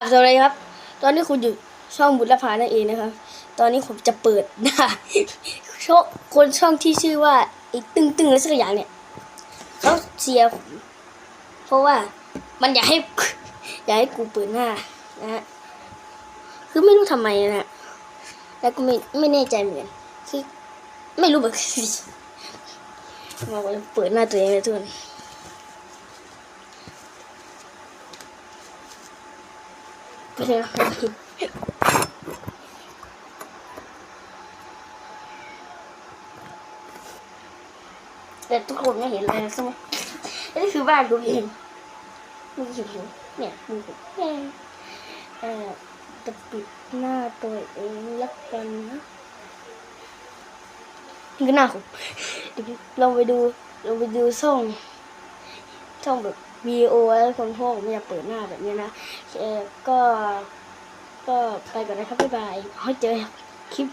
สวัสดีครับ ตอนนี้คุณอยู่ช่องบุรพานั่นเองนะครับ ตอนนี้ผมจะเปิดหน้าช่องคนช่องที่ชื่อว่าไอ้ตึงตึงอะไรสักอย่างเนี่ยเขาเชียผมเพราะว่ามันอยากให้อยากให้กูเปิดหน้านะฮะคือไม่รู้ทำไมนะฮะแล้วก็ไม่ไม่แน่ใจเหมือนคือไม่รู้เหมือนกันมาเปิดหน้าตัวเองเลยทุกคน ไม่ใช่ความผิดแต่ทุกคนไม่เห็นเลยใช่ไหมนี่คือบ้านดูเองดูเห็นเนี่ยดูเห็นเนี่เอ่อจะปิดหน้าตัวเองแล้วกันนะนี่ก็หน้าผมเดี๋ยวลองไปดูลองไปดูช่ง ช่องแบบวีโอแล้วคนพวกไม่อยากเปิดหน้าแบบนี้นะก็ก็ไปก่อนนะครับบ๊ายบายขอให้เจอคลิป